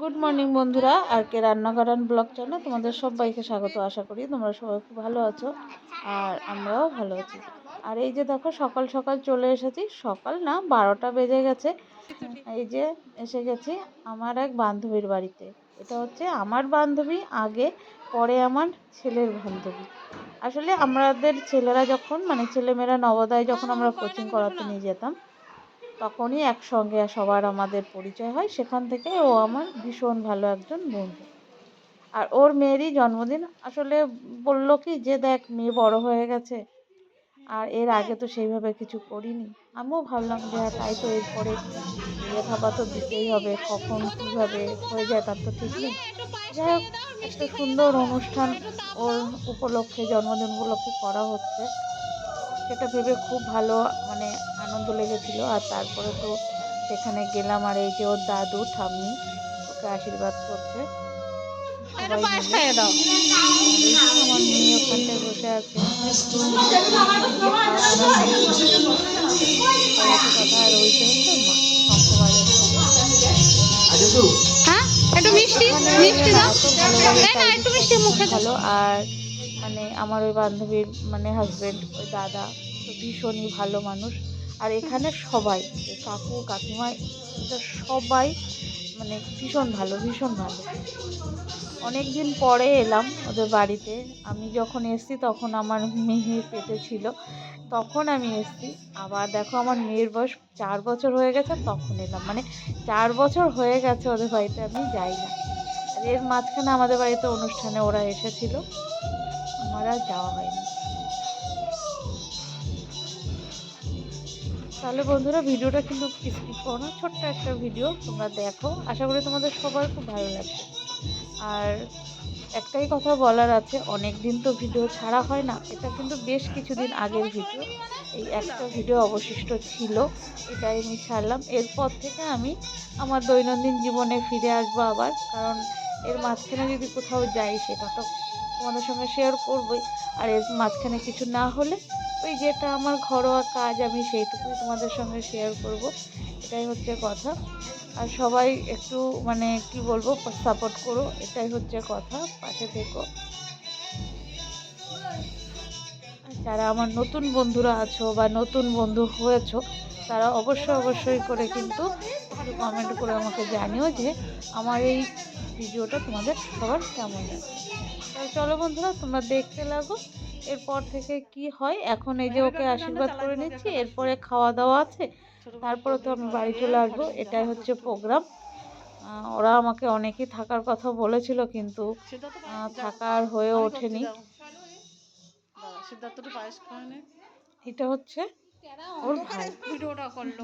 Good morning বন্ধুরা। আর কে রান্নাঘরান blog চ্যানেলে তোমাদের সবাইকে স্বাগত। আশা করি তোমরা সবাই খুব ভালো আছো আর আমরাও ভালো আছি। আর এই যে দেখো, সকাল সকাল চলে এসেছি। সকাল না, বারোটা বেজে গেছে। এই যে এসে গেছি আমার এক বান্ধবীর বাড়িতে। এটা হচ্ছে আমার বান্ধবী, আগে, পরে আমার ছেলের বান্ধবী। আসলে আমাদের ছেলেরা যখন মানে ছেলেমেয়েরা নবোদয় যখন আমরা কোচিং করাতে নিয়ে যেতাম তখনই একসঙ্গে সবার আমাদের পরিচয় হয়। সেখান থেকে ও আমার ভীষণ ভালো একজন বন্ধু। আর ওর মেয়েরই জন্মদিন। আসলে বলল কি যে, দেখ, মেয়ে বড় হয়ে গেছে। আর এর আগে তো সেইভাবে কিছু করিনি। আমিও ভাবলাম যে হ্যাঁ তাই তো এরপরে বিয়ে ভাবা তো দিতেই হবে। কখন কীভাবে হয়ে যায় তার তো ঠিক নেই। যাই হোক, একটা সুন্দর অনুষ্ঠান ওর উপলক্ষে, জন্মদিন উপলক্ষে করা হচ্ছে। সেটা ভেবে খুব ভালো মানে আনন্দ লেগেছিল। আর তারপরে তো সেখানে গেলাম আর এই যে ওর দাদু ঠাম্মি ওকে আশীর্বাদ করছে। আমার মেয়ে ওখানটায় বসে আছে। কথা আর ওইটা হচ্ছে মা শঙ্খ বাজাচ্ছে। হ্যাঁ একটু মিষ্টি মিষ্টি দাও একটু মিষ্টি মুখে ভালো আর মানে আমার ওই বান্ধবীর মানে হাজবেন্ড ওই দাদা তো ভীষণই ভালো মানুষ। আর এখানে সবাই কাকু, কাকিমা, এটা সবাই মানে ভীষণ ভালো ভীষণ ভালো। অনেক দিন পরে এলাম ওদের বাড়িতে। আমি যখন এসেছি তখন আমার মেয়ে পেটে ছিল। তখন আমি এসেছি। আবার দেখো আমার মেয়ের বয়স চার বছর হয়ে গেছে, তখন এলাম। মানে চার বছর হয়ে গেছে ওদের বাড়িতে, আমি যাই না। আর এর মাঝখানে আমাদের বাড়িতে অনুষ্ঠানে ওরা এসেছিল। আমার আর যাওয়া হয়নি। তাহলে বন্ধুরা, ভিডিওটা কিন্তু স্কিপ করো না, ছোট্ট একটা ভিডিও তোমরা দেখো। আশা করি তোমাদের সবার খুব ভালো লাগবে। আর একটাই কথা বলার আছে অনেক দিন তো ভিডিও ছাড়া হয় না, এটা কিন্তু বেশ কিছুদিন আগের ভিডিও এই একটা ভিডিও অবশিষ্ট ছিল, এটাই আমি ছাড়লাম। এরপর থেকে আমি আমার দৈনন্দিন জীবনে ফিরে আসব আবার, কারণ এর মাঝখানে যদি কোথাও যাই, সেটা তো তোমাদের সঙ্গে শেয়ার করবোই। আর এর মাঝখানে কিছু না হলে ওই যেটা আমার ঘরোয়া কাজ, আমি সেইটুকুই তোমাদের সঙ্গে শেয়ার করব। এটাই হচ্ছে কথা। আর সবাই একটু মানে কি বলব সাপোর্ট করো, এটাই হচ্ছে কথা। পাশে থেকো। যারা আমার নতুন বন্ধুরা আছো বা নতুন বন্ধু হয়েছো, তারা অবশ্যই অবশ্যই করে কিন্তু কমেন্ট করে আমাকে জানিও যে আমার এই ভিডিওটা তোমাদের সবার কেমন তাহলে চলো বন্ধুরা তোমরা দেখতে লাগো এরপর থেকে কি হয়। এখন এই যে ওকে আশীর্বাদ করে নিচ্ছি এরপরে খাওয়া দাওয়া আছে তারপরে তো আমি বাড়ি চলে আসব এটাই হচ্ছে প্রোগ্রাম। ওরা আমাকে অনেকেই থাকার কথা বলেছিল কিন্তু থাকার হয়ে ওঠেনি। এটা হচ্ছে ওর ভাই। ভিডিওটা করল।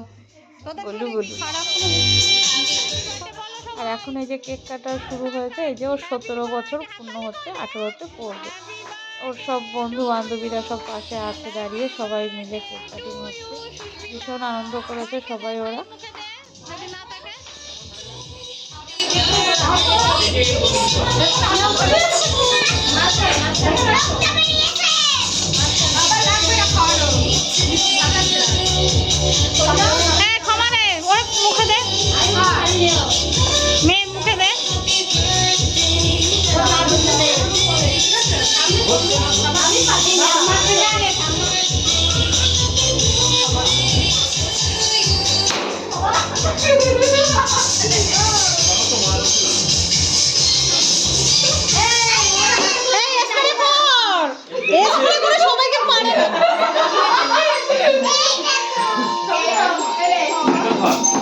আর এখন এই যে কেক কাটা শুরু হয়েছে এই যে ওর সতেরো বছর পূর্ণ হচ্ছে আঠেরোতে পড়বে। ওর সব বন্ধু বান্ধবীরা সব পাশে আছে দাঁড়িয়ে সবাই মিলে কেক কাটিং হচ্ছে। ভীষণ আনন্দ করেছে সবাই ওরা। হ্যাঁ Papa.